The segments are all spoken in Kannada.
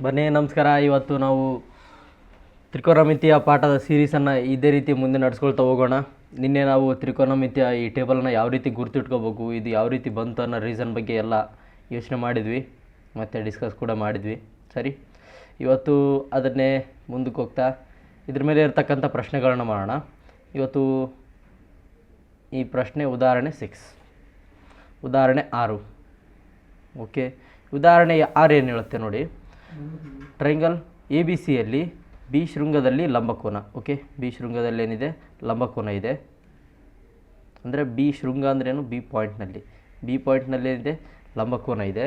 ಬನ್ನಿ, ನಮಸ್ಕಾರ. ಇವತ್ತು ನಾವು ತ್ರಿಕೋನಮಿತಿಯ ಪಾಠದ ಸೀರೀಸನ್ನು ಇದೇ ರೀತಿ ಮುಂದೆ ನಡೆಸ್ಕೊಳ್ತಾ ಹೋಗೋಣ. ನಿನ್ನೆ ನಾವು ತ್ರಿಕೋನಮಿತಿಯ ಈ ಟೇಬಲನ್ನು ಯಾವ ರೀತಿ ಗುರ್ತಿಟ್ಕೋಬೇಕು, ಇದು ಯಾವ ರೀತಿ ಬಂತು ಅನ್ನೋ ರೀಸನ್ ಬಗ್ಗೆ ಎಲ್ಲ ಯೋಚನೆ ಮಾಡಿದ್ವಿ. ಮತ್ತು ಡಿಸ್ಕಸ್ ಕೂಡ ಮಾಡಿದ್ವಿ. ಸರಿ? ಇವತ್ತು ಅದನ್ನೇ ಮುಂದಕ್ಕೆ ಹೋಗ್ತಾ, ಇದ್ರ ಮೇಲೆ ಇರ್ತಕ್ಕಂಥ ಪ್ರಶ್ನೆಗಳನ್ನ ಮಾಡೋಣ. ಇವತ್ತು ಈ ಪ್ರಶ್ನೆ ಉದಾಹರಣೆ ಸಿಕ್ಸ್ ಉದಾಹರಣೆ ಆರು. ಓಕೆ ಉದಾಹರಣೆ ಆರು ಏನು ಹೇಳುತ್ತೆ ನೋಡಿ. ಟ್ರೈಂಗಲ್ ಎ ಬಿ ಸಿಯಲ್ಲಿ ಬಿ ಶೃಂಗದಲ್ಲಿ ಲಂಬಕೋನ. ಓಕೆ ಬಿ ಶೃಂಗದಲ್ಲಿ ಏನಿದೆ ಲಂಬಕೋನ ಇದೆ. ಅಂದರೆ ಬಿ ಶೃಂಗ ಅಂದ್ರೇನು ಬಿ ಪಾಯಿಂಟ್ನಲ್ಲಿ. ಬಿ ಪಾಯಿಂಟ್ನಲ್ಲಿ ಏನಿದೆ ಲಂಬಕೋನ ಇದೆ.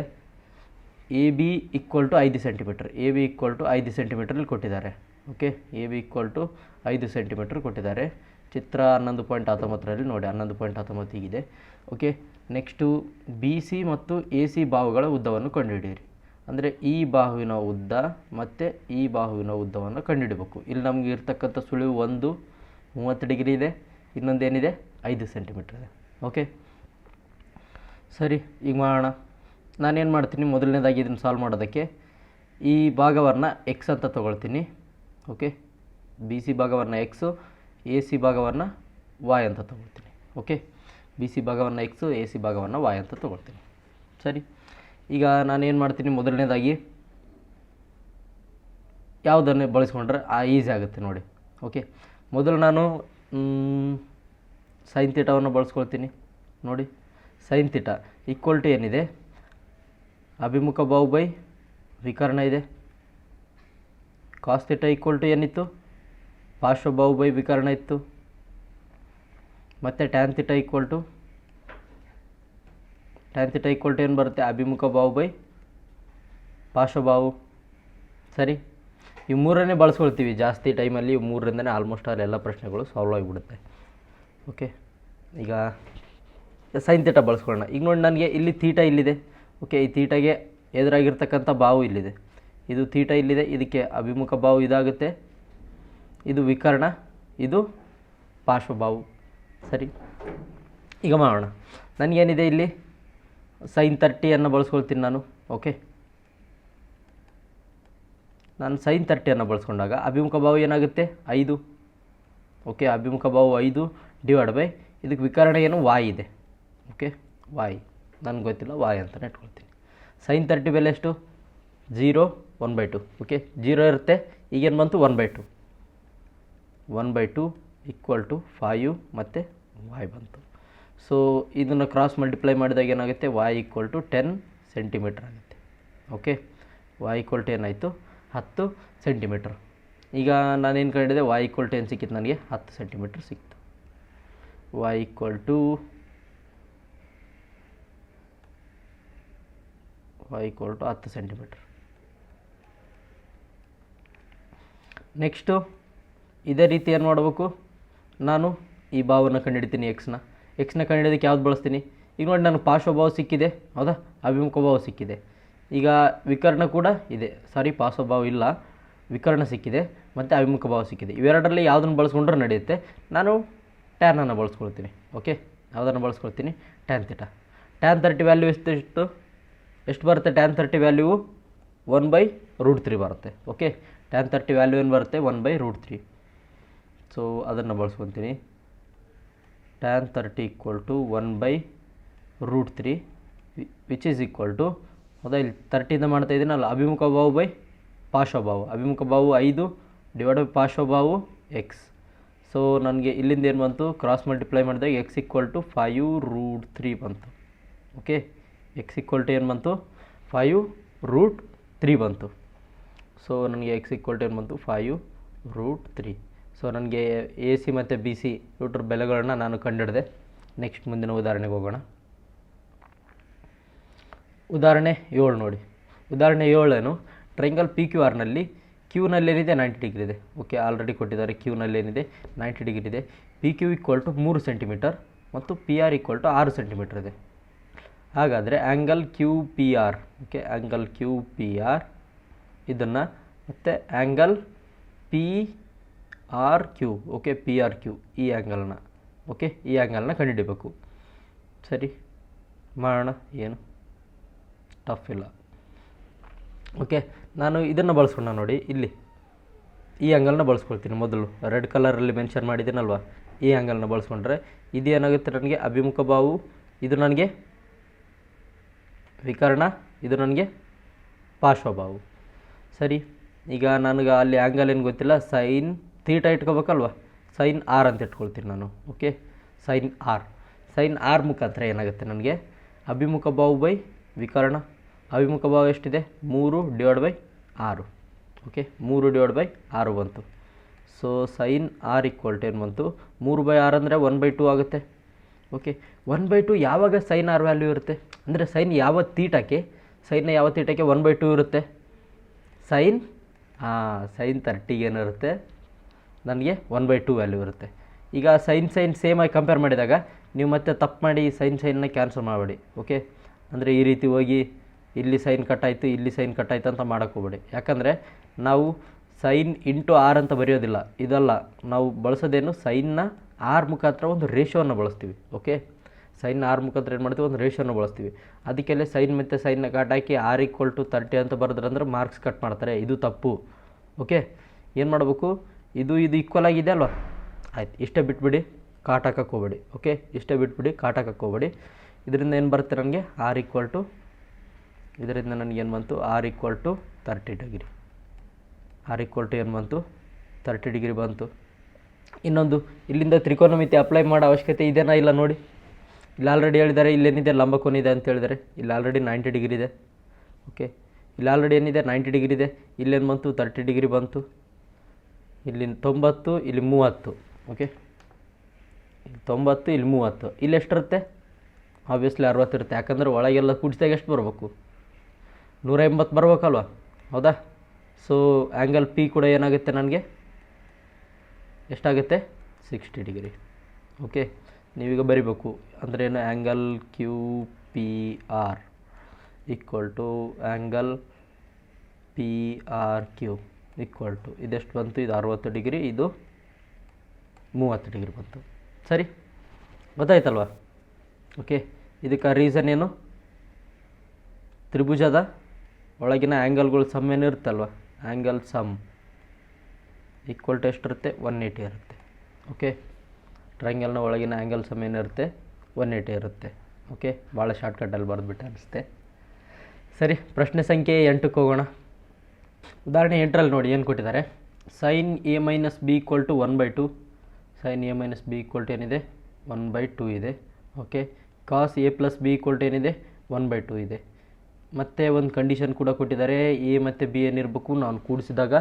ಎ ಬಿ ಈಕ್ವಲ್ ಟು ಐದು centimetre A B equal to ಐದು ಸೆಂಟಿಮೀಟ್ರಲ್ಲಿ ಕೊಟ್ಟಿದ್ದಾರೆ. Okay A B equal to ಐದು ಸೆಂಟಿಮೀಟ್ರ್ ಕೊಟ್ಟಿದ್ದಾರೆ. ಚಿತ್ರ ಹನ್ನೊಂದು ಪಾಯಿಂಟ್ ಹತ್ತೊಂಬತ್ತರಲ್ಲಿ ನೋಡಿ, ಹನ್ನೊಂದು ಪಾಯಿಂಟ್ ಹತ್ತೊಂಬತ್ತು ಹೀಗಿದೆ. ಓಕೆ ನೆಕ್ಸ್ಟು ಬಿ ಸಿ ಮತ್ತು ಎ ಸಿ ಬಾವುಗಳ ಉದ್ದವನ್ನು ಕಂಡುಹಿಡಿಯಿರಿ. ಅಂದರೆ ಈ ಬಾಹುವಿನ ಉದ್ದ ಮತ್ತು ಈ ಬಾಹುವಿನ ಉದ್ದವನ್ನು ಕಂಡುಹಿಡಬೇಕು. ಇಲ್ಲಿ ನಮಗೆ ಇರ್ತಕ್ಕಂಥ ಸುಳಿವು ಒಂದು, ಮೂವತ್ತು ಡಿಗ್ರಿ ಇದೆ, ಇನ್ನೊಂದೇನಿದೆ? ಐದು ಸೆಂಟಿಮೀಟ್ರ್ ಇದೆ. ಓಕೆ ಸರಿ, ಈಗ ಮಾಡೋಣ. ನಾನೇನು ಮಾಡ್ತೀನಿ? ಮೊದಲನೇದಾಗಿ ಇದನ್ನು ಸಾಲ್ವ್ ಮಾಡೋದಕ್ಕೆ ಈ ಭಾಗವನ್ನು ಎಕ್ಸ್ ಅಂತ ತೊಗೊಳ್ತೀನಿ. ಓಕೆ ಬಿ ಸಿ ಭಾಗವನ್ನು ಎಕ್ಸು ಎ ಸಿ ಭಾಗವನ್ನು ವಾಯ್ ಅಂತ ತೊಗೊಳ್ತೀನಿ. ಓಕೆ ಬಿ ಸಿ ಭಾಗವನ್ನು ಎಕ್ಸು ಎ ಸಿ ಭಾಗವನ್ನು ವಾಯ್ ಅಂತ ತೊಗೊಳ್ತೀನಿ. ಸರಿ? ಈಗ ನಾನೇನು ಮಾಡ್ತೀನಿ? ಮೊದಲನೇದಾಗಿ ಯಾವುದನ್ನು ಬಳಸ್ಕೊಂಡ್ರೆ ಆ ಈಸಿ ಆಗುತ್ತೆ ನೋಡಿ. ಓಕೆ ಮೊದಲು ನಾನು ಸೈನ್ ತೀಟವನ್ನು ಬಳಸ್ಕೊಳ್ತೀನಿ. ನೋಡಿ ಸೈನ್ ತೀಟ ಈಕ್ವಲ್ ಟು ಏನಿದೆ? ಅಭಿಮುಖ ಬಾವು ಬೈ ವಿಕರ್ಣ ಇದೆ. ಕಾಸ್ ಈಕ್ವಲ್ ಟು ಏನಿತ್ತು? ಪಾರ್ಶ್ವ ಬಾವು ಬೈ ವಿಕರ್ಣ ಇತ್ತು. ಮತ್ತು tan theta equal to tan theta equal to ಏನು ಬರುತ್ತೆ. ಅಭಿಮುಖ ಬಾವು ಬೈ ಪಾರ್ಶ್ವಬಾವು ಸರಿ? ಈ ಮೂರನ್ನೇ ಬಳಸ್ಕೊಳ್ತೀವಿ. ಜಾಸ್ತಿ ಟೈಮಲ್ಲಿ ಮೂರರಿಂದನೇ ಆಲ್ಮೋಸ್ಟ್ ಅಲ್ಲೆಲ್ಲ ಪ್ರಶ್ನೆಗಳು ಸಾಲ್ವ್ ಆಗಿಬಿಡುತ್ತೆ. ಓಕೆ ಈಗ ಸೈನ್ ತೀಟ ಬಳಸ್ಕೊಳ್ಳೋಣ. ಈಗ ನೋಡಿ ನನಗೆ ಇಲ್ಲಿ ತೀಟ ಇಲ್ಲಿದೆ. ಓಕೆ ಈ ತೀಟಗೆ ಎದುರಾಗಿರ್ತಕ್ಕಂಥ ಬಾವು ಇಲ್ಲಿದೆ. ಇದು ತೀಟ ಇಲ್ಲಿದೆ. ಇದಕ್ಕೆ ಅಭಿಮುಖ ಬಾವು ಇದಾಗುತ್ತೆ. ಇದು ವಿಕರ್ಣ. ಇದು ಪಾರ್ಶ್ವಭಾವು ಸರಿ? ಈಗ ಮಾಡೋಣ. ನನಗೇನಿದೆ ಇಲ್ಲಿ? ಸೈನ್ ತರ್ಟಿಯನ್ನು ಬಳಸ್ಕೊಳ್ತೀನಿ ನಾನು ಓಕೆ ನಾನು ಸೈನ್ ತರ್ಟಿಯನ್ನು ಬಳಸ್ಕೊಂಡಾಗ ಅಭಿಮುಖ ಭಾವ ಏನಾಗುತ್ತೆ? ಐದು ಓಕೆ ಅಭಿಮುಖ ಬಾವು ಐದು ಡಿವೈಡ್ ಬೈ ಇದಕ್ಕೆ ವಿಕರಣ ಏನು? ವಾಯ್ ಇದೆ ಓಕೆ ವಾಯ್ ನನಗೆ ಗೊತ್ತಿಲ್ಲ ವಾಯ್ ಅಂತಲೇ ಇಟ್ಕೊಳ್ತೀನಿ. ಸೈನ್ ತರ್ಟಿ ಬೆಲೆ ಎಷ್ಟು? Zero one by two okay zero ಇರುತ್ತೆ, ಈಗೇನು ಬಂತು? One by two one by two equal to five ಮತ್ತು ವಾಯ್ ಬಂತು. ಸೊ ಇದನ್ನು ಕ್ರಾಸ್ ಮಲ್ಟಿಪ್ಲೈ ಮಾಡಿದಾಗ ಏನಾಗುತ್ತೆ? Y equal to ten centimetre ಆಗುತ್ತೆ. ಓಕೆ ವಾಯ್ ಈಕ್ವಲ್ ಟು ಏನಾಯಿತು ಹತ್ತು ಸೆಂಟಿಮೀಟ್ರ್ ಈಗ ನಾನೇನು ಕಂಡಿದೆ ವಾಯ್ ಈಕ್ವಲ್ ಟು ಏನು ಸಿಕ್ಕಿತ್ತು ನನಗೆ. ಹತ್ತು ಸೆಂಟಿಮೀಟ್ರ್ ಸಿಕ್ತು. Y equal to Y equal to ಹತ್ತು ಸೆಂಟಿಮೀಟ್ರ್ ನೆಕ್ಸ್ಟು ಇದೇ ರೀತಿ ಏನು ಮಾಡಬೇಕು? ನಾನು ಈ ಭಾವನ ಕಂಡುಹಿಡಿತೀನಿ ಎಕ್ಸ್ನ ಎಕ್ಸ್ನ ಕಂಡುಹಿಡಿಯೋದಕ್ಕೆ ಯಾವ್ದು ಬಳಸ್ತೀನಿ? ಈಗ ನೋಡಿ ನನಗೆ ಪಾರ್ಶ್ವಭಾವ ಸಿಕ್ಕಿದೆ. ಹೌದಾ? ಅಭಿಮುಖ ಭಾವ ಸಿಕ್ಕಿದೆ. ಈಗ ವಿಕರ್ಣ ಕೂಡ ಇದೆ. ಸಾರಿ ಪಾರ್ಶ್ವಭಾವ ಇಲ್ಲ. ವಿಕರ್ಣ ಸಿಕ್ಕಿದೆ. ಮತ್ತು ಅಭಿಮುಖ ಭಾವ ಸಿಕ್ಕಿದೆ. ಇವೆರಡರಲ್ಲಿ ಯಾವುದನ್ನು ಬಳಸ್ಕೊಂಡ್ರೆ ನಡೆಯುತ್ತೆ. ನಾನು ಟ್ಯಾನನ್ನು ಬಳಸ್ಕೊಳ್ತೀನಿ. ಓಕೆ ಯಾವುದನ್ನು ಬಳಸ್ಕೊಳ್ತೀನಿ? Tan theta tan thirty value ಎಷ್ಟು? ಎಷ್ಟು? ಎಷ್ಟು ಬರುತ್ತೆ? Tan thirty value one by root three ಬರುತ್ತೆ. ಓಕೆ ಟ್ಯಾನ್ ತರ್ಟಿ ವ್ಯಾಲ್ಯೂ ಏನು ಬರುತ್ತೆ? One by root three so ಅದನ್ನು ಬಳಸ್ಕೊತೀನಿ tan thirty equal to one by root three which is equal to ಹೌದಾ ಇಲ್ಲಿ ತರ್ಟಿಯಿಂದ ಮಾಡ್ತಾ ಇದ್ದೀನಲ್ಲ ಅಭಿಮುಖ ಬಾವು ಬೈ ಪಾರ್ಶ್ವಭಾವು ಅಭಿಮುಖ ಬಾವು ಐದು ಡಿವೈಡ್ ಬೈ ಪಾರ್ಶ್ವಭಾವು ಎಕ್ಸ್ ಸೊ ನನಗೆ ಇಲ್ಲಿಂದ ಏನು ಬಂತು? ಕ್ರಾಸ್ ಮಲ್ಟಿಪ್ಲೈ ಮಾಡಿದಾಗ X equal to five root three ಬಂತು. ಓಕೆ ಎಕ್ಸ್ ಈಕ್ವಲ್ ಟು ಏನು ಬಂತು? ಫೈವ್ ರೂಟ್ ತ್ರೀ ಬಂತು. ಸೊ ನನಗೆ ಎಕ್ಸ್ ಈಕ್ವಲ್ ಟು ಏನು ಬಂತು? ಫೈವ್ ರೂಟ್ ತ್ರೀ ಸೊ ನನಗೆ ಎ ಸಿ ಮತ್ತು ಬಿ ಸಿ ಇವ್ರ ಬೆಲೆಗಳನ್ನ ನಾನು ಕಂಡುಹಿಡಿದೆ ನೆಕ್ಸ್ಟ್ ಮುಂದಿನ ಉದಾಹರಣೆಗೆ ಹೋಗೋಣ. ಉದಾಹರಣೆ ಏಳು ನೋಡಿ. ಉದಾಹರಣೆ ಏಳೇನು? ಟ್ರೈಂಗಲ್ ಪಿ ಕ್ಯೂ ಆರ್ನಲ್ಲಿ ಕ್ಯೂನಲ್ಲಿ ಏನಿದೆ ನೈಂಟಿ ಡಿಗ್ರಿ ಇದೆ. ಓಕೆ ಆಲ್ರೆಡಿ ಕೊಟ್ಟಿದ್ದಾರೆ. ಕ್ಯೂನಲ್ಲಿ ಏನಿದೆ ನೈಂಟಿ ಡಿಗ್ರಿ ಇದೆ. ಪಿ ಕ್ಯೂ ಈಕ್ವಲ್ ಟು ಮೂರು ಸೆಂಟಿಮೀಟರ್ ಮತ್ತು ಪಿ ಆರ್ ಈಕ್ವಲ್ ಟು ಆರು ಸೆಂಟಿಮೀಟರ್ ಇದೆ. ಹಾಗಾದರೆ angle Q P R okay angle Q P R ಇದನ್ನು ಮತ್ತು angle P R Q okay P R Q ಈ ಆ್ಯಂಗಲ್ನ ಓಕೆ ಈ ಆ್ಯಂಗಲ್ನ ಕಂಡುಹಿಡಿಬೇಕು. ಸರಿ, ಮಾಡೋಣ, ಏನು? ಟಫ್ ಇಲ್ಲ. ಓಕೆ ನಾನು ಇದನ್ನು ಬಳಸ್ಕೊಂಡ ನೋಡಿ, ಇಲ್ಲಿ. ಈ ಆ್ಯಂಗಲ್ನ ಬಳಸ್ಕೊಳ್ತೀನಿ ಮೊದಲು. ರೆಡ್ ಕಲರಲ್ಲಿ ಮೆನ್ಷನ್ ಮಾಡಿದ್ದೀನಲ್ವ? ಈ ಆ್ಯಂಗಲ್ನ ಬಳಸ್ಕೊಂಡ್ರೆ, ಇದು ಏನಾಗುತ್ತೆ ನನಗೆ? ಅಭಿಮುಖ ಬಾವು, ಇದು ನನಗೆ ವಿಕರ್ಣ, ಇದು ನನಗೆ ಪಾರ್ಶ್ವಭಾವು ಸರಿ, ಈಗ ನನಗೆ ಅಲ್ಲಿ ಆ್ಯಂಗಲ್ ಏನು ಗೊತ್ತಿಲ್ಲ? ಸೈನ್ ತೀಟ ಇಟ್ಕೋಬೇಕಲ್ವ? ಸೈನ್ ಆರ್ ಅಂತ ಇಟ್ಕೊಳ್ತೀನಿ ನಾನು, okay? Sine R. Sine R ಮುಖಾಂತರ ಏನಾಗುತ್ತೆ ನನಗೆ? ಅಭಿಮುಖ ಬಾವು ಬೈ ವಿಕರ್ಣ. ಅಭಿಮುಖ ಬಾವು ಎಷ್ಟಿದೆ? ಮೂರು ಡಿವೈಡ್ ಬೈ ಆರು, ಓಕೆ? ಮೂರು ಡಿವೈಡ್ ಬೈ ಆರು ಬಂತು. So sine R equal to ಏನು ಬಂತು? ಮೂರು ಬೈ ಆರ್ ಅಂದರೆ ಒನ್ ಬೈ ಟು ಆಗುತ್ತೆ, ಓಕೆ? ಒನ್ ಬೈ ಟು ಯಾವಾಗ ಸೈನ್ ಆರ್ ವ್ಯಾಲ್ಯೂ ಇರುತ್ತೆ? ಅಂದರೆ ಸೈನ್ ಯಾವ ತೀಟಕ್ಕೆ ಸೈನ್ನ ಯಾವ ತೀಟಕ್ಕೆ ಒನ್ ಬೈ ಟು ಇರುತ್ತೆ. ಸೈನ್ ಹಾಂ ಸೈನ್ ತರ್ಟಿಗೆ ಏನಿರುತ್ತೆ? ನನಗೆ ಒನ್ ಬೈ ಟು ವ್ಯಾಲ್ಯೂ ಇರುತ್ತೆ. ಈಗ ಸೈನ್ ಸೈನ್ ಸೇಮ್ ಆಗಿ ಕಂಪೇರ್ ಮಾಡಿದಾಗ ನೀವು ಮತ್ತೆ ತಪ್ಪು ಮಾಡಿ ಸೈನ್ ಸೈನ್ನ ಕ್ಯಾನ್ಸಲ್ ಮಾಡಬೇಡಿ ಓಕೆ ಅಂದರೆ ಈ ರೀತಿ ಹೋಗಿ ಇಲ್ಲಿ ಸೈನ್ ಕಟ್ಟಾಯಿತು ಇಲ್ಲಿ ಸೈನ್ ಕಟ್ಟಾಯಿತು ಅಂತ ಮಾಡೋಕ್ಕೆ ಹೋಗ್ಬೇಡಿ. ಯಾಕಂದರೆ ನಾವು ಸೈನ್ ಇಂಟು ಆರ್ ಅಂತ ಬರೆಯೋದಿಲ್ಲ. ಇದಲ್ಲ, ನಾವು ಬಳಸೋದೇನು ಸೈನ್ನ ಆರ್ ಮುಖಾಂತರ ಒಂದು ರೇಷೋವನ್ನು ಬಳಸ್ತೀವಿ ಓಕೆ ಸೈನ್ ಆರ್ ಮುಖಾಂತರ ಏನು ಮಾಡ್ತೀವಿ? ಒಂದು ರೇಷೋನ ಬಳಸ್ತೀವಿ. ಅದಕ್ಕೆಲ್ಲ ಸೈನ್ ಮತ್ತು ಸೈನ್ನ ಕಟ್ ಹಾಕಿ ಆರ್ ಈಕ್ವಲ್ ಟು ತರ್ಟಿ ಅಂತ ಬರೆದ್ರಂದ್ರೆ ಮಾರ್ಕ್ಸ್ ಕಟ್ ಮಾಡ್ತಾರೆ. ಇದು ತಪ್ಪು ಓಕೆ ಏನು ಮಾಡಬೇಕು? ಇದು ಇದು ಈಕ್ವಲ್ ಆಗಿದೆ ಅಲ್ವಾ? ಆಯ್ತು, ಇಷ್ಟೇ ಬಿಟ್ಬಿಡಿ ಕಾಟ್ ಹಾಕಕ್ಕೆ ಹೋಗ್ಬೇಡಿ ಓಕೆ ಇಷ್ಟೇ ಬಿಟ್ಬಿಡಿ ಕಾಟ್ ಹಾಕಕ್ಕೆ ಹೋಗ್ಬೇಡಿ. ಇದರಿಂದ ಏನು ಬರುತ್ತೆ ನನಗೆ? ಆರ್ ಈಕ್ವಲ್ ಟು ಇದರಿಂದ ನನಗೆ ಏನು ಬಂತು? R equal to thirty degree R equal to ಏನು ಬಂತು? ತರ್ಟಿ ಡಿಗ್ರಿ ಬಂತು. ಇನ್ನೊಂದು, ಇಲ್ಲಿಂದ ತ್ರಿಕೋನಮಿತಿ ಅಪ್ಲೈ ಮಾಡೋ ಅವಶ್ಯಕತೆ ಇದೆನಾ ಇಲ್ಲ ನೋಡಿ. ಇಲ್ಲಿ ಆಲ್ರೆಡಿ ಹೇಳಿದ್ದಾರೆ ಇಲ್ಲೇನಿದೆ, ಲಂಬಕೋನ ಇದೆ ಅಂತ ಹೇಳಿದ್ದಾರೆ ಇಲ್ಲಿ ಆಲ್ರೆಡಿ ನೈಂಟಿ ಡಿಗ್ರಿ ಇದೆ ಓಕೆ ಇಲ್ಲಿ ಆಲ್ರೆಡಿ ಏನಿದೆ ನೈಂಟಿ ಡಿಗ್ರಿ ಇದೆ. ಇಲ್ಲೇನು ಬಂತು? ತರ್ಟಿ ಡಿಗ್ರಿ ಬಂತು. ಇಲ್ಲಿ ತೊಂಬತ್ತು, ಇಲ್ಲಿ ಮೂವತ್ತು ಓಕೆ ತೊಂಬತ್ತು, ಇಲ್ಲಿ ಮೂವತ್ತು. ಇಲ್ಲಿ ಎಷ್ಟಿರುತ್ತೆ? ಆಬ್ವಿಯಸ್ಲಿ ಅರವತ್ತಿರುತ್ತೆ. ಯಾಕಂದರೆ ಒಳಗೆಲ್ಲ ಕೂಡಿಸಿದಾಗ ಎಷ್ಟು ಬರಬೇಕು? ನೂರ ಎಂಬತ್ತು ಬರ್ಬೇಕಲ್ವ? ಹೌದಾ? ಸೊ ಆ್ಯಂಗಲ್ ಪಿ ಕೂಡ ಏನಾಗುತ್ತೆ ನನಗೆ? ಎಷ್ಟಾಗುತ್ತೆ? ಸಿಕ್ಸ್ಟಿ ಡಿಗ್ರಿ ಓಕೆ ನೀವೀಗ ಬರಿಬೇಕು. ಅಂದರೆ ಏನು? Angle Q P R equal to angle P R Q equal to ಇದೆಷ್ಟು ಬಂತು? ಇದು ಅರವತ್ತು ಡಿಗ್ರಿ, ಇದು ಮೂವತ್ತು ಡಿಗ್ರಿ ಬಂತು. ಸರಿ? ಗೊತ್ತಾಯ್ತಲ್ವ? ಓಕೆ ಇದಕ್ಕೆ ರೀಸನ್ ಏನು? ತ್ರಿಭುಜದ ಒಳಗಿನ ಆ್ಯಂಗಲ್ಗಳು ಸಮ್ ಏನು ಇರುತ್ತಲ್ವ? ಆ್ಯಂಗಲ್ ಸಮ್ ಈಕ್ವಲ್ ಟು ಎಷ್ಟಿರುತ್ತೆ? ಒನ್ ಏಯ್ಟಿ ಇರುತ್ತೆ. ಓಕೆ ಟ್ರಯಾಂಗಲ್ನ ಒಳಗಿನ ಆ್ಯಂಗಲ್ ಸಮ್ ಏನಿರುತ್ತೆ ಒನ್ ಏಯ್ಟಿ ಇರುತ್ತೆ. ಓಕೆ ಭಾಳ ಶಾರ್ಟ್ಕಟ್ಟಲ್ಲಿ ಬರೆದ್ಬಿಟ್ಟೆ ಅನಿಸುತ್ತೆ. ಸರಿ. ಪ್ರಶ್ನೆ ಸಂಖ್ಯೆ ಎಂಟಕ್ಕೆ ಹೋಗೋಣ. ಉದಾಹರಣೆ ಎಂಟ್ರಲ್ಲಿ ನೋಡಿ, ಏನು ಕೊಟ್ಟಿದ್ದಾರೆ? Sine A minus B equal to one by two sine A minus B equal to ಏನಿದೆ? ಒನ್ ಬೈ ಟು ಇದೆ. Okay cos A plus B equal to ಏನಿದೆ? ಒನ್ ಬೈ ಟು ಇದೆ. ಮತ್ತು ಒಂದು ಕಂಡೀಷನ್ ಕೂಡ ಕೊಟ್ಟಿದ್ದಾರೆ. ಎ ಮತ್ತು ಬಿ ಏನಿರಬೇಕು? ನಾನು ಕೂಡಿಸಿದಾಗ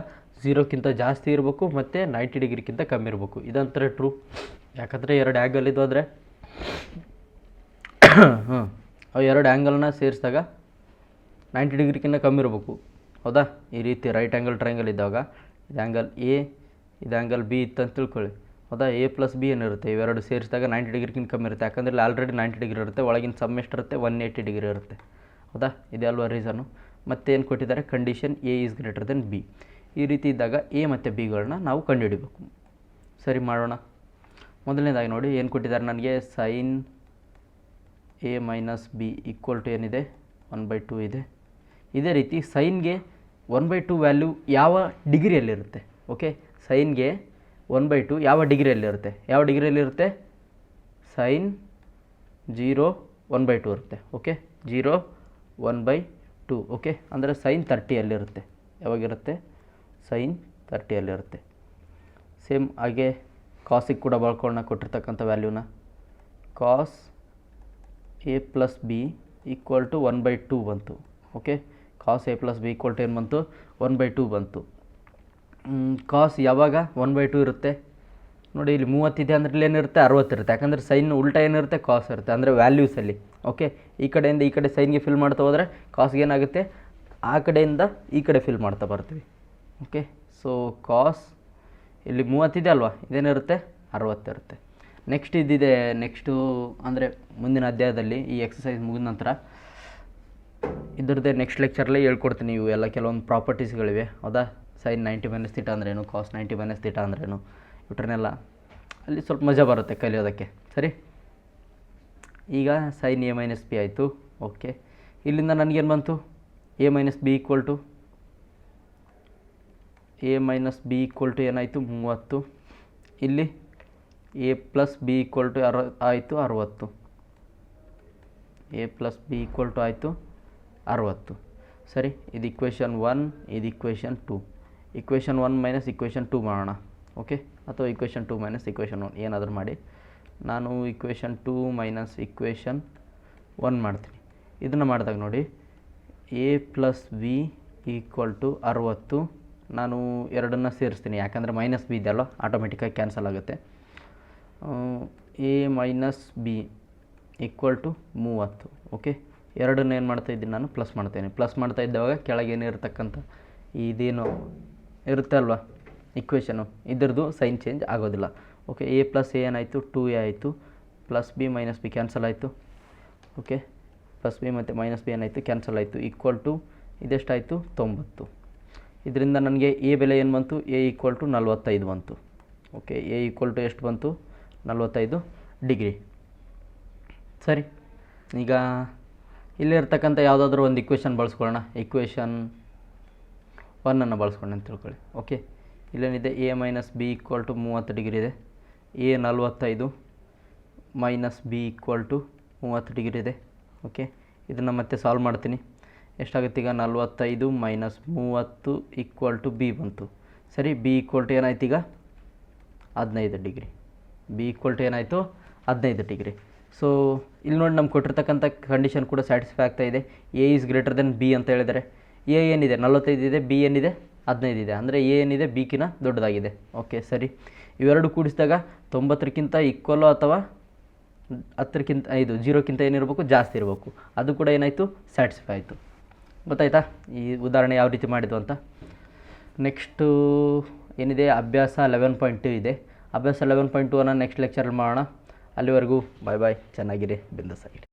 ಝೀರೋಕ್ಕಿಂತ ಜಾಸ್ತಿ ಇರಬೇಕು, ಮತ್ತು ನೈಂಟಿ ಡಿಗ್ರಿಗಿಂತ ಕಮ್ಮಿ ಇರಬೇಕು. ಇದಂತರ ಟ್ರೂ ಯಾಕಂದರೆ ಎರಡು ಆ್ಯಂಗಲ್ ಇದು ಆದರೆ ಹಾಂ ಎರಡು ಆ್ಯಂಗಲ್ನ ಸೇರಿಸಿದಾಗ ನೈಂಟಿ ಡಿಗ್ರಿಗಿಂತ ಕಮ್ಮಿ ಇರಬೇಕು. ಹೌದಾ? ಈ ರೀತಿ ರೈಟ್ ಆ್ಯಂಗಲ್ ಟ್ರಯಾಂಗಲ್ ಇದ್ದಾಗ, ಇದು ಆ್ಯಂಗಲ್ ಎ ಇದು ಆ್ಯಂಗಲ್ ಬಿ ಇತ್ತು ಅಂತ ತಿಳ್ಕೊಳ್ಳಿ. ಹೌದಾ? ಎ ಪ್ಲಸ್ ಬಿ ಏನಿರುತ್ತೆ? ಇವೆರಡು ಸೇರಿಸಿದಾಗ ನೈಂಟಿ ಡಿಗ್ರಿಗಿಂತ ಕಮ್ಮಿ ಇರುತ್ತೆ. ಯಾಕಂದರೆ ಇಲ್ಲಿ ಆಲ್ರೆಡಿ ನೈಂಟಿ ಡಿಗ್ರಿ ಇರುತ್ತೆ, ಒಳಗಿನ ಸಮ್ ಎಷ್ಟಿರುತ್ತೆ? ಒನ್ ಏಯ್ಟಿ ಡಿಗ್ರಿ ಇರುತ್ತೆ. ಹೌದಾ? ಇದೆ ಅಲ್ವಾ ರೀಸನು ಮತ್ತೇನು ಕೊಟ್ಟಿದ್ದಾರೆ? Condition A is greater than B ಈ ರೀತಿ ಇದ್ದಾಗ ಎ ಮತ್ತು ಬಿಗಳನ್ನ ನಾವು ಕಂಡುಹಿಡಿಬೇಕು. ಸರಿ, ಮಾಡೋಣ. ಮೊದಲನೇದಾಗಿ ನೋಡಿ, ಏನು ಕೊಟ್ಟಿದ್ದಾರೆ ನನಗೆ? Sine A minus B equal to ಏನಿದೆ? ಒನ್ ಬೈ ಟು ಇದೆ. ಇದೇ ರೀತಿ ಸೈನ್ಗೆ ಒನ್ ಬೈ ಟು ವ್ಯಾಲ್ಯೂ ಯಾವ ಡಿಗ್ರಿಯಲ್ಲಿರುತ್ತೆ? ಓಕೆ ಸೈನ್ಗೆ ಒನ್ ಬೈ ಟು ಯಾವ ಡಿಗ್ರಿಯಲ್ಲಿರುತ್ತೆ? ಯಾವ ಡಿಗ್ರಿಯಲ್ಲಿರುತ್ತೆ? Sine zero one by two ಇರುತ್ತೆ. Okay zero one by two okay ಅಂದರೆ ಸೈನ್ ತರ್ಟಿಯಲ್ಲಿರುತ್ತೆ ಯಾವಾಗಿರುತ್ತೆ? ಸೈನ್ ತರ್ಟಿಯಲ್ಲಿರುತ್ತೆ ಸೇಮ್ ಹಾಗೆ ಕಾಸಿಗೆ ಕೂಡ ಬಳ್ಕೊಳ್ಳೋಣ ಕೊಟ್ಟಿರ್ತಕ್ಕಂಥ ವ್ಯಾಲ್ಯೂನ cos A plus B equal to one by two ಬಂತು. Okay cos A plus B equal to ಏನು ಬಂತು ಒನ್ ಬೈ ಟೂ ಬಂತು. ಕಾಸ್ ಯಾವಾಗ? ಒನ್ ಬೈ ಟೂ ಇರುತ್ತೆ. ನೋಡಿ, ಇಲ್ಲಿ ಮೂವತ್ತಿದೆ ಅಂದರೆ ಇಲ್ಲಿ ಏನಿರುತ್ತೆ? ಅರವತ್ತಿರುತ್ತೆ ಯಾಕಂದರೆ ಸೈನ್ ಉಲ್ಟಾ ಏನಿರುತ್ತೆ? ಕಾಸ್ ಇರುತ್ತೆ. ಅಂದರೆ ವ್ಯಾಲ್ಯೂಸಲ್ಲಿ ಓಕೆ ಈ ಕಡೆಯಿಂದ ಈ ಕಡೆ ಸೈನ್ಗೆ ಫಿಲ್ ಮಾಡ್ತಾ ಹೋದರೆ ಕಾಸ್ಗೆ ಏನಾಗುತ್ತೆ? ಆ ಕಡೆಯಿಂದ ಈ ಕಡೆ ಫಿಲ್ ಮಾಡ್ತಾ ಬರ್ತೀವಿ. ಓಕೆ ಸೊ ಕಾಸ್ ಇಲ್ಲಿ ಮೂವತ್ತಿದೆ ಅಲ್ವಾ? ಇದೇನಿರುತ್ತೆ? ಅರವತ್ತಿರುತ್ತೆ ನೆಕ್ಸ್ಟ್ ಇದ್ದಿದೆ ನೆಕ್ಸ್ಟು ಅಂದರೆ ಮುಂದಿನ ಅಧ್ಯಾಯದಲ್ಲಿ ಈ ಎಕ್ಸಸೈಸ್ ಮುಗಿದ ನಂತರ ಇದ್ರದ್ದೇ ನೆಕ್ಸ್ಟ್ ಲೆಕ್ಚರ್ಲೇ ಹೇಳ್ಕೊಡ್ತೀನಿ ಇವು ಎಲ್ಲ ಕೆಲವೊಂದು ಪ್ರಾಪರ್ಟೀಸ್ಗಳಿವೆ ಹೌದಾ? ಸೈನ್ ನೈಂಟಿ ಮೈನಸ್ ತೀಟ ಅಂದ್ರೇನು? ಕಾಸ್ ನೈಂಟಿ ಮೈನಸ್ ತೀಟ ಅಂದ್ರೇನು? ಇವ್ರನ್ನೆಲ್ಲ ಅಲ್ಲಿ ಸ್ವಲ್ಪ ಮಜಾ ಬರುತ್ತೆ ಕಲಿಯೋದಕ್ಕೆ. ಸರಿ? ಈಗ ಸೈನ್ ಎ ಮೈನಸ್ ಬಿ ಆಯಿತು. ಓಕೆ ಇಲ್ಲಿಂದ ನನಗೇನು ಬಂತು? A minus B equal to A minus B equal to ಏನಾಯಿತು? ಮೂವತ್ತು. ಇಲ್ಲಿ A plus B equal to ಅರ, ಆಯಿತು ಅರುವತ್ತು. A plus B equal to ಆಯಿತು ಅರುವತ್ತು. ಸರಿ, ಇದು ಇಕ್ವೇಷನ್ ಒನ್ ಇದು equation two equation one minus equation two ಮಾಡೋಣ. ಓಕೆ ಅಥವಾ equation two minus equation one ಏನಾದರೂ ಮಾಡಿ. ನಾನು equation two minus equation one ಮಾಡ್ತೀನಿ. ಇದನ್ನು ಮಾಡಿದಾಗ ನೋಡಿ A plus B equal to ಅರುವತ್ತು. ನಾನು ಎರಡನ್ನು ಸೇರಿಸ್ತೀನಿ. ಯಾಕಂದರೆ ಮೈನಸ್ ಬಿ ಇದೆಯಲ್ಲ ಆಟೋಮೆಟಿಕ್ಕಾಗಿ ಕ್ಯಾನ್ಸಲ್ ಆಗುತ್ತೆ. A minus B equal to ಮೂವತ್ತು. ಓಕೆ ಎರಡನ್ನ ಏನು ಮಾಡ್ತಾ ಇದ್ದೀನಿ ನಾನು ಪ್ಲಸ್ ಮಾಡ್ತೇನೆ. ಪ್ಲಸ್ ಮಾಡ್ತಾ ಇದ್ದಾಗ ಕೆಳಗೇನಿರ್ತಕ್ಕಂಥ ಇದೇನು ಇರುತ್ತೆ ಅಲ್ವಾ? ಇಕ್ವೇಷನು ಇದ್ರದ್ದು ಸೈನ್ ಚೇಂಜ್ ಆಗೋದಿಲ್ಲ. ಓಕೆ ಎ ಪ್ಲಸ್ ಎ ಏನಾಯಿತು ಟೂ ಎ ಆಯಿತು plus B minus B cancel ಆಯಿತು. ಓಕೆ ಪ್ಲಸ್ ಬಿ ಮತ್ತು ಮೈನಸ್ ಬಿ ಏನಾಯಿತು ಕ್ಯಾನ್ಸಲ್ ಆಯಿತು. ಈಕ್ವಲ್ ಟು ಇದೆಷ್ಟಾಯಿತು? ತೊಂಬತ್ತು. ಇದರಿಂದ ನನಗೆ ಎ ಬೆಲೆ ಏನು ಬಂತು? ಎ ಈಕ್ವಲ್ ಟು ನಲ್ವತ್ತೈದು ಬಂತು. ಓಕೆ ಎ ಈಕ್ವಲ್ ಟು ಎಷ್ಟು ಬಂತು? ನಲ್ವತ್ತೈದು ಡಿಗ್ರಿ. ಸರಿ, ಈಗ ಇಲ್ಲಿರ್ತಕ್ಕಂಥ ಯಾವುದಾದ್ರೂ ಒಂದು ಇಕ್ವೇಷನ್ ಬಳಸ್ಕೊಳ್ಳೋಣ. ಇಕ್ವೇಷನ್ ಒನ್ನನ್ನು ಬಳಸ್ಕೊಂಡು ಅಂತ ತಿಳ್ಕೊಳ್ಳಿ. Okay ಇಲ್ಲೇನಿದೆ? A minus B equal to ಮೂವತ್ತು ಡಿಗ್ರಿ ಇದೆ. ಎ ನಲ್ವತ್ತೈದು ಮೈನಸ್ ಬಿ ಈಕ್ವಲ್ ಟು ಮೂವತ್ತು ಡಿಗ್ರಿ ಇದೆ. ಓಕೆ ಇದನ್ನು ಮತ್ತೆ ಸಾಲ್ವ್ ಮಾಡ್ತೀನಿ. ಎಷ್ಟಾಗುತ್ತೆ ಈಗ? ನಲ್ವತ್ತೈದು ಮೈನಸ್ ಮೂವತ್ತು ಈಕ್ವಲ್ ಟು ಬಿ ಬಂತು. ಸರಿ? ಬಿ ಈಕ್ವಲ್ ಟು ಏನಾಯ್ತು ಈಗ? ಹದಿನೈದು ಡಿಗ್ರಿ ಬಿ ಈಕ್ವಲ್ ಟು ಏನಾಯಿತು? ಹದಿನೈದು ಡಿಗ್ರಿ ಸೊ ಇಲ್ಲಿ ನೋಡಿ ನಮ್ಗೆ ಕೊಟ್ಟಿರ್ತಕ್ಕಂಥ ಕಂಡೀಷನ್ ಕೂಡ ಸ್ಯಾಟಿಸ್ಫೈ ಆಗ್ತಾ ಇದೆ. A is greater than B ಅಂತ ಹೇಳಿದರೆ ಎ ಏನಿದೆ? ನಲವತ್ತೈದು ಇದೆ. ಬಿ ಏನಿದೆ? ಹದಿನೈದು ಇದೆ. ಅಂದರೆ ಎ ಏನಿದೆ? ಬಿಕಿನ ದೊಡ್ಡದಾಗಿದೆ. ಓಕೆ ಸರಿ. ಇವೆರಡು ಕೂಡಿಸಿದಾಗ ತೊಂಬತ್ತರಕ್ಕಿಂತ ಈಕ್ವಲು ಅಥವಾ ಹತ್ತರಕ್ಕಿಂತ, ಇದು ಜೀರೋಕ್ಕಿಂತ ಏನಿರಬೇಕು? ಜಾಸ್ತಿ ಇರಬೇಕು. ಅದು ಕೂಡ ಏನಾಯಿತು? ಸ್ಯಾಟಿಸ್ಫೈ ಆಯಿತು. ಗೊತ್ತಾಯ್ತಾ? ಈ ಉದಾಹರಣೆ ಯಾವ ರೀತಿ ಮಾಡಿದ್ದು ಅಂತ? ನೆಕ್ಸ್ಟು ಏನಿದೆ? ಅಭ್ಯಾಸ ಲೆವೆನ್ ಪಾಯಿಂಟ್ ಟು ಇದೆ. ಅಭ್ಯಾಸ ಲೆವೆನ್ ಪಾಯಿಂಟ್ ಟು ಅನ್ನ ನೆಕ್ಸ್ಟ್ ಲೆಕ್ಚರಲ್ಲಿ ಮಾಡೋಣ. ಅಲ್ಲಿವರೆಗೂ ಬಾಯ್ ಬಾಯ್ ಚೆನ್ನಾಗಿರಿ. ಬಿಂದಸಾಗಿರಿ